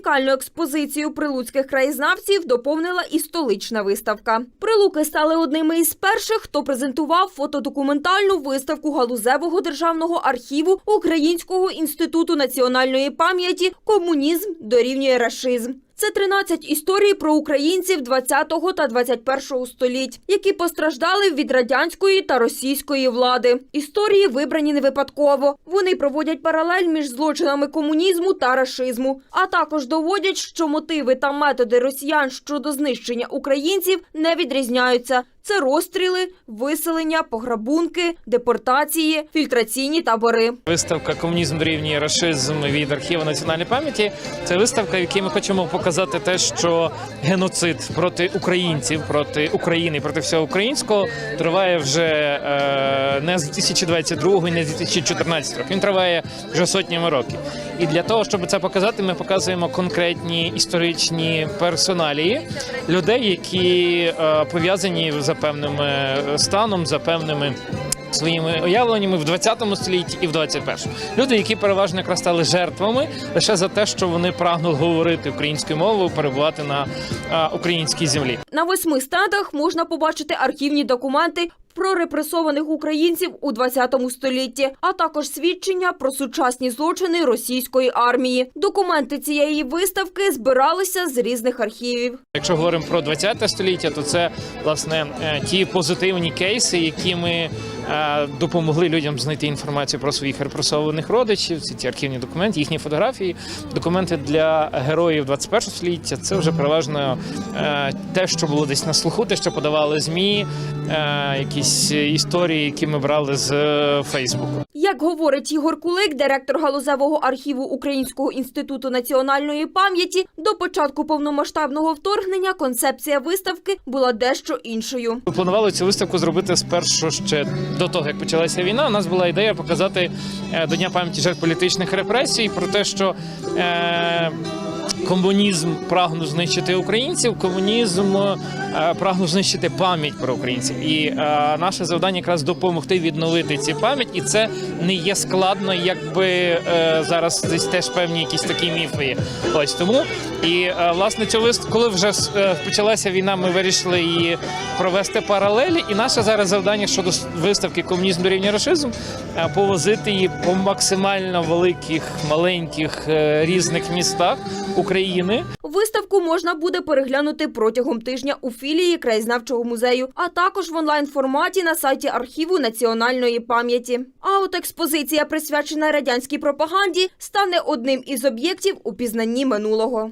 Унікальну експозицію прилуцьких краєзнавців доповнила і столична виставка. Прилуки стали одними із перших, хто презентував фотодокументальну виставку галузевого державного архіву Українського інституту національної пам'яті Комунізм дорівнює рашизм. Це 13 історій про українців 20-го та 21-го століть, які постраждали від радянської та російської влади. Історії вибрані не випадково. Вони проводять паралель між злочинами комунізму та рашизму, а також доводять, що мотиви та методи росіян щодо знищення українців не відрізняються. Це розстріли, виселення, пограбунки, депортації, фільтраційні табори. Виставка Комунізм дорівнює рашизм від архіву національної пам'яті. Це виставка, в якій ми хочемо показати те, що геноцид проти українців, проти України, проти всього українського триває вже е, не з 2022 і не з 2014 року. Він триває вже сотнями років. І для того, щоб це показати, ми показуємо конкретні історичні персоналії людей, які е, пов'язані за певним е, станом, за певними своїми уявленнями в 20 столітті і в 21-му. Люди, які переважно якраз стали жертвами лише за те, що вони прагнули говорити українською мовою, перебувати на а, українській землі. На восьми стендах можна побачити архівні документи про репресованих українців у 20 столітті, а також свідчення про сучасні злочини російської армії. Документи цієї виставки збиралися з різних архівів. Якщо говоримо про 20 століття, то це власне е, ті позитивні кейси, які ми допомогли людям знайти інформацію про своїх репресованих родичів. Це ті архівні документи, їхні фотографії, документи для героїв 21 століття. Це вже переважно е, те, що було десь на слуху, те, що подавали змі, е, якісь історії, які ми брали з е, Фейсбуку. Як говорить Ігор Кулик, директор галузевого архіву Українського інституту національної пам'яті, до початку повномасштабного вторгнення концепція виставки була дещо іншою. Ми планували цю виставку зробити спершу ще до того, як почалася війна. У нас була ідея показати е, до Дня пам'яті жертв політичних репресій про те, що е, комунізм прагнув знищити українців, комунізм е, прагнув знищити пам'ять про українців. І е, наше завдання якраз допомогти відновити ці пам'ять, і це не є складно, якби е, зараз десь теж певні якісь такі міфи є. Ось тому. І власне цю виставку, коли вже почалася війна, ми вирішили її провести паралелі. І наше зараз завдання щодо виставки комунізм дорівнює рашизм повозити її по максимально великих, маленьких різних містах України. Виставку можна буде переглянути протягом тижня у філії краєзнавчого музею, а також в онлайн форматі на сайті архіву національної пам'яті. А от експозиція, присвячена радянській пропаганді, стане одним із об'єктів у пізнанні минулого.